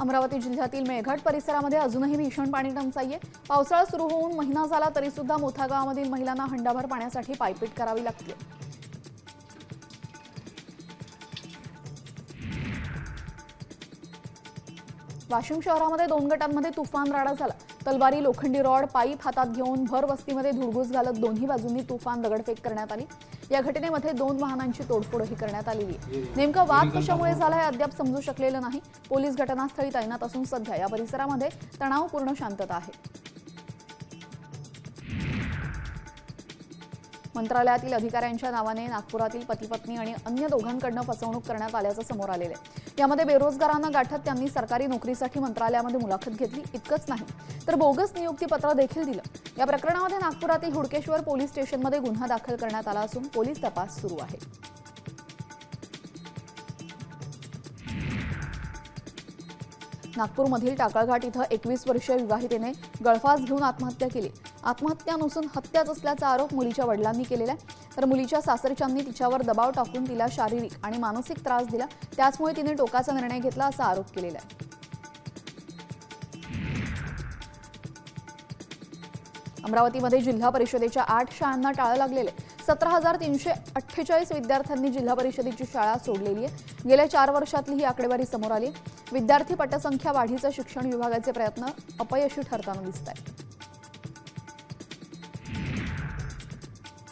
अमरावती जिल्ह्यातील मेळघाट परिसरामध्ये अजूनही भीषण पाणी टंचाई आहे. पावसाळा सुरू होऊन महिना झाला तरी सुद्धा मोठा गावामधील महिलांना हंडाभर पाण्यासाठी पायपीट करावी लागते. वाशिम शहरामध्ये दोन गटांमध्ये तुफान राडा झाला. तलवारी लोखंडी रॉड पाईप हातात घेऊन भर वस्तीमध्ये धुडगूस घालत दोन्ही बाजूंनी तुफान दगडफेक करण्यात आली. या घटनेमध्ये दोन वाहनांची तोडफोडही करण्यात आलेली आहे. नेमका वाद कशामुळे झाला हे अद्याप समजू शकलेलं नाही. पोलीस घटनास्थळी तैनात असून सध्या या परिसरामध्ये तणावपूर्ण शांतता आहे. मंत्रालयातील अधिकाऱ्यांच्या नावाने नागपुरातील पतीपत्नी आणि अन्य दोघांकडनं फसवणूक करण्यात आल्याचं समोर आलेलं आहे. यामध्ये बेरोजगारांना गाठत त्यांनी सरकारी नोकरीसाठी मंत्रालयामध्ये मुलाखत घेतली. इतकंच नाही तर बोगस नियुक्तीपत्र देखील दिलं. या प्रकरणामध्ये नागपुरातील हुडकेश्वर पोलीस स्टेशनमध्ये गुन्हा दाखल करण्यात आला असून पोलीस तपास सुरू आहे. नागपूरमधील टाकळघाट इथं एकवीस वर्षीय विवाहितेने गळफास घेऊन आत्महत्या केली. आत्महत्या नसून हत्याच असल्याचा आरोप मुलीच्या वडिलांनी केलेला आहे. तर मुलीच्या सासरच्यांनी तिच्यावर दबाव टाकून तिला शारीरिक आणि मानसिक त्रास दिला. त्याचमुळे तिने टोकाचा निर्णय घेतला असा आरोप केलेला आहे. अमरावतीमध्ये जिल्हा परिषदेच्या आठ शाळांना टाळं लागलेले. सतरा हजार तीनशे अठ्ठेचाळीस विद्यार्थ्यांनी जिल्हा परिषदेची शाळा सोडलेली आहे. गेल्या चार वर्षातली ही आकडेवारी समोर आली विद्यार्थी पटसंख्या वाढीचा शिक्षण विभागाचे प्रयत्न अपयशी ठरताना दिसत आहेत